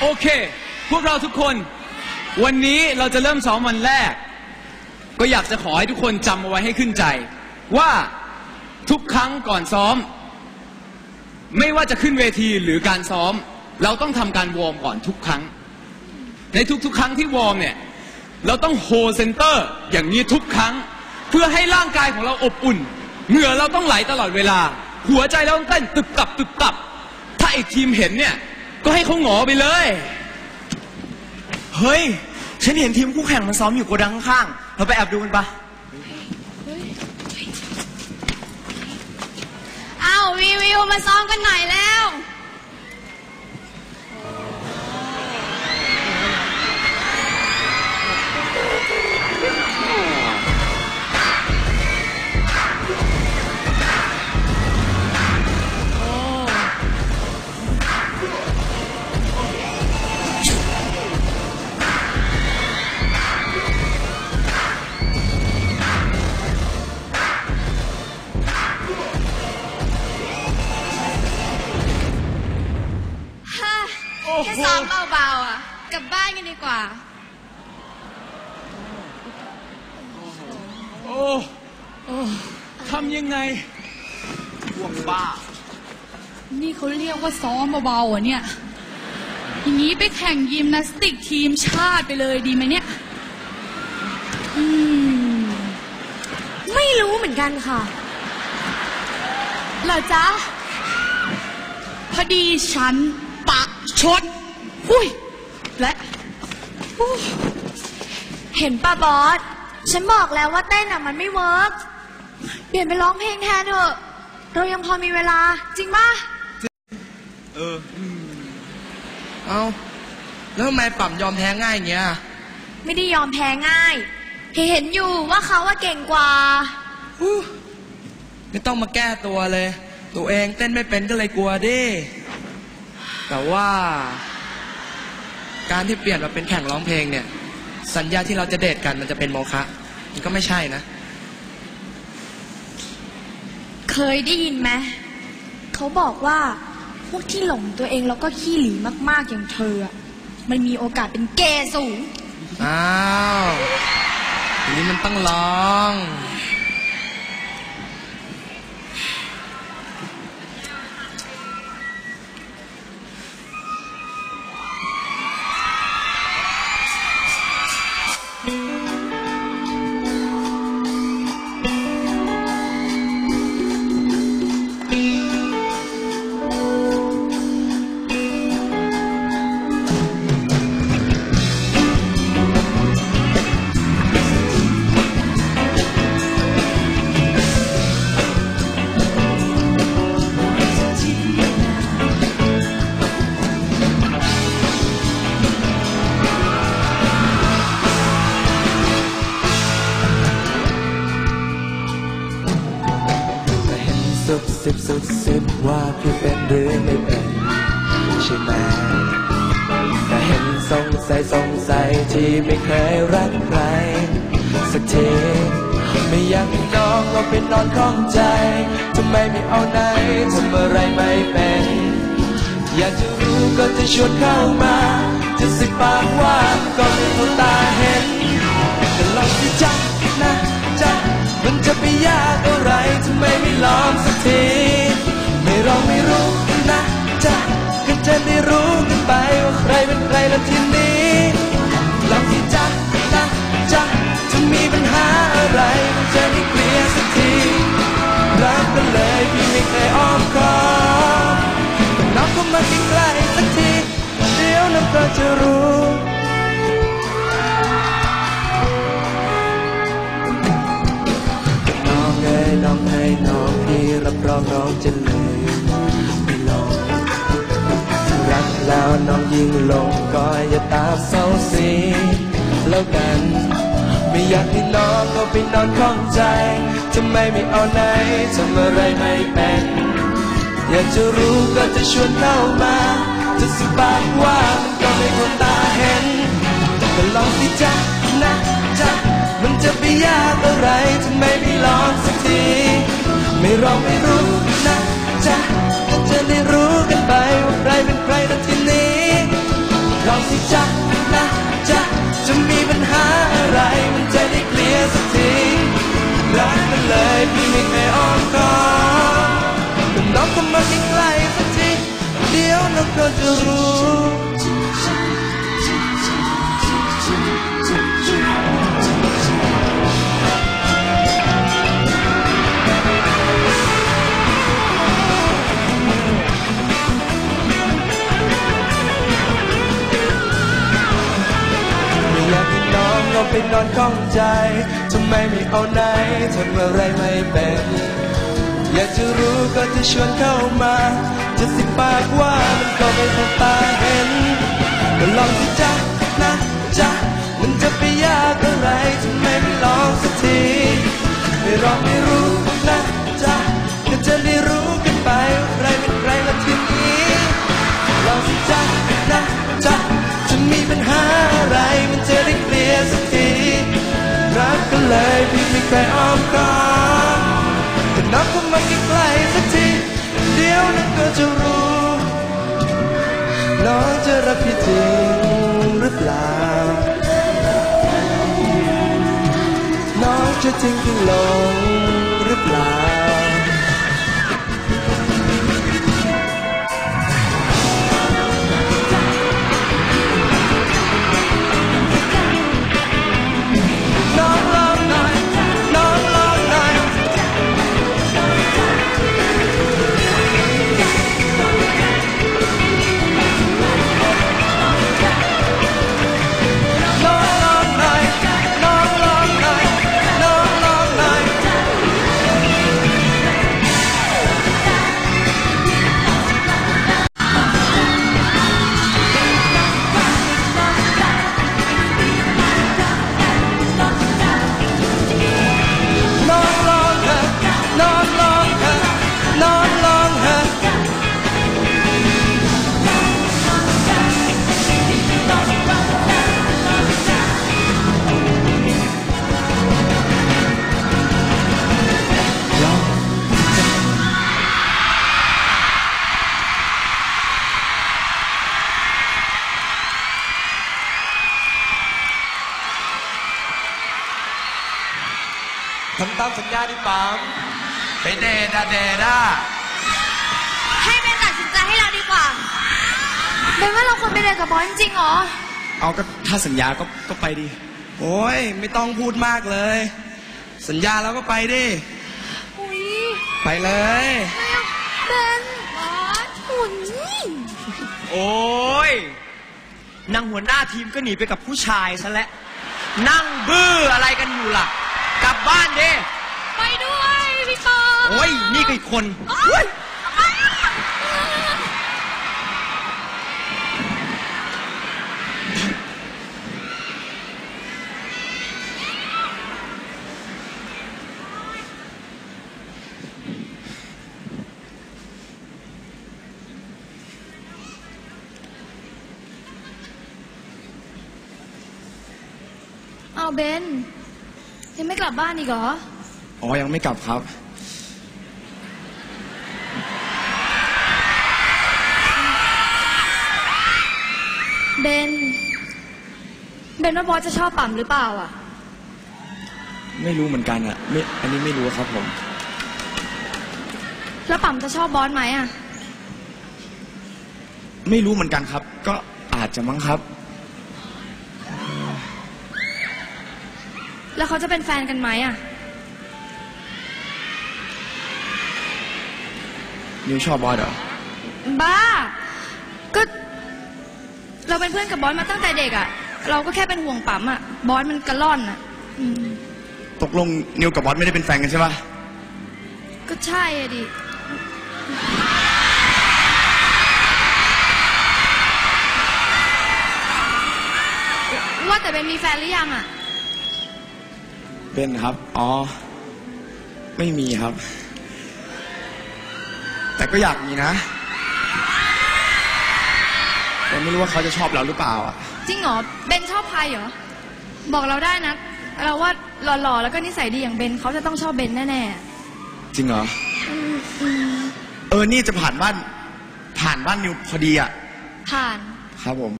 โอเค พวกเราทุกคน วันนี้เราจะเริ่มซ้อมวันแรก ก็อยากจะขอให้ทุกคนจำเอาไว้ให้ขึ้นใจ ว่าทุกครั้งก่อนซ้อม ไม่ว่าจะขึ้นเวทีหรือการซ้อม เราต้องทำการวอร์มก่อนทุกครั้ง ในทุกๆ ครั้งที่วอร์มเนี่ย เราต้องโฮเซนเตอร์อย่างนี้ทุกครั้ง เพื่อให้ร่างกายของเราอบอุ่น เหงื่อเราต้องไหลตลอดเวลา หัวใจเราต้องเต้นตึบตับตึบตับ ถ้าอีกทีมเห็นเนี่ย ก็ให้เขาหงอไปเลย เฮ้ย ฉันเห็นทีมคู่แข่งมันซ้อมอยู่โกดังข้างๆเราไปแอบดูกันปะอ้าววิววิวมาซ้อมกันหน่อยแล้ว แค่ซ้อมเบาๆอะ กลับบ้านกันดีกว่า โอ้โอ้ทำยังไงห่วงบ้า นี่เขาเรียกว่าซ้อมเบาๆเหรอะเนี่ย อย่างนี้ไปแข่งยิมนาสติกทีมชาติไปเลยดีไหมเนี่ย อืม ไม่รู้เหมือนกันค่ะ เหรอจ๊ะ พอดีฉันปะ ชดหุยและเห็นป้าบอส ฉันบอกแล้วว่าเต้นอะมันไม่เวิร์กเปลี่ยนไปร้องเพลงแทนเถอะ เรายังพอมีเวลาจริงป่ะ เออเอาแล้วทำไมปั่มยอมแพ้ง่ายอย่างเงี้ยไม่ได้ยอมแพ้ง่าย เห็นอยู่ว่าเขาว่าเก่งกว่า ฮู้ไม่ต้องมาแก้ตัวเลย ตัวเองเต้นไม่เป็นก็เลยกลัวดิ แต่ว่าการที่เปลี่ยนมาเป็นแข่งร้องเพลงเนี่ย สัญญาที่เราจะเดทกันมันจะเป็นโมฆะมันก็ไม่ใช่นะ เคยได้ยินไหมเขาบอกว่าพวกที่หลงตัวเองแล้วก็ขี้หลีมาก ๆ อย่างเธออะมันมีโอกาสเป็นเกย์สูง อ้าวทีนี้มันต้องลอง ว่าพี่เป็นหรือไม่เป็นใช่ไหมแต่เห็นสงสัยสงสัยที่ไม่เคยรักใคร สักทีไม่อยากให้น้องเราไปนอนข้องใจทำไมไม่เอาไหนทำอะไรไม่เป็น อยากจะรู้ก็จะชวนเข้ามา จะสิปากว่าก็ไม่เข้าตาเห็นแต่ลองสิจ๊ะนะจ๊ะมันจะไปยากอะไรทำไมไม่ลองสักที ไม่ลองไม่รู้นะจ๊ะก็จะได้รู้กันไปว่าใครเป็นใครแล้วทีนี้ลองสิจ๊ะนะจ๊ะจะมีปัญหาอะไรมันจะได้เคลียร์สักทีรักกันเลยพี่ไม่เคยอ้อมค้อมน้องก็มาใกล้สักทีเดี๋ยวน้องก็จะรู้น้องเอ้ยน้องเอ้ยน้อง รับรองน้องจะเลืมไม่ลงรักแล้วน้องยิ่งลงก็อย่าตามเศร้าสีแล้วกัน ไม่อยากให้น้องก็ไปนอนข้องใจทำไมไม่เอาไหนทำอะไรไม่เป็นอยากจะรู้ก็จะชวนเข้ามา จะสิปากว่ามันก็ไม่คนตาเห็นก็ลองสิจ๊ะนะจ๊ะมันจะไปยากอะไรทำไมไม่ลองสักที ไม่รอไม่รู้นะจ๊ะก็จะได้รู้กันไปว่าใครเป็นใครนาทีนี้ลองสิจ๊ะนะจ๊ะจะมีปัญหาอะไรมันจะได้เคลียร์สักทีรักมันเลยพี่ไม่เคยอ้อมกอดน้องก็มาใกล้สักทีเดี๋ยวน้อก็จะรู้ อะไรไม่เป็น อยากจะรู้ก็จะชวนเข้ามา จะสิบปากว่ามันก็ไม่ต้องตาเห็นก็ลองสิจ๊ะนะจ๊ะมันจะไปยากอะไรทำไมไม่ลองสักทีไม่ลอ น้อง ทำตามสัญญาดิปั๊มไปเดดอะเดดอะให้เบนตัดสินใจให้เราดีกว่าเบนว่าเราควรไปเรียนกับบอสจริงๆเหรอ เอาก็ถ้าสัญญาก็ก็ไปดิ โอ้ยไม่ต้องพูดมากเลย สัญญาแล้วก็ไปดิ อุ้ยไปเลย เบนบอสหุ่นโอ้ยนางหัวหน้าทีมก็หนีไปกับผู้ชายซะแล้ว นั่งบื้ออะไรกันอยู่ล่ะ กลับบ้านดิไปด้วยพี่ปอโอ้ยนี่ก็อีกคนเอาเบน ยังไม่กลับบ้านอีกเหรอ อ๋อ ยังไม่กลับครับ เบน เบนว่าบอสจะชอบปั๊มหรือเปล่าอะ ไม่รู้เหมือนกันอะไม่ อันนี้ไม่รู้ครับผม แล้วปั๊มจะชอบบอสไหมอะ ไม่รู้เหมือนกันครับ ก็อาจจะมั้งครับ แล้วเขาจะเป็นแฟนกันไหมอะ นิวชอบบอสเหรอ บ้า ก็ เราเป็นเพื่อนกับบอสมาตั้งแต่เด็กอะ เราก็แค่เป็นห่วงปั๊มอะ บอสมันกระล่อนอะอืมตกลงนิวกับบอสไม่ได้เป็นแฟนกันใช่ปะก็ใช่อะดิ ว่าแต่เป็นมีแฟนหรือยังอะ เบนครับ อ๋อ ไม่มีครับ แต่ก็อยากมีนะ แต่ไม่รู้ว่าเขาจะชอบเราหรือเปล่าอะ จริงเหรอ เบนชอบใครเหรอ บอกเราได้นะ เราว่าหล่อๆ แล้วก็นิสัยดีอย่างเบนเขาจะต้องชอบเบนแน่จริงเหรอๆอืมอืมเออ นี่จะผ่านบ้าน ผ่านบ้านนิวพอดีอะผ่าน ครับผม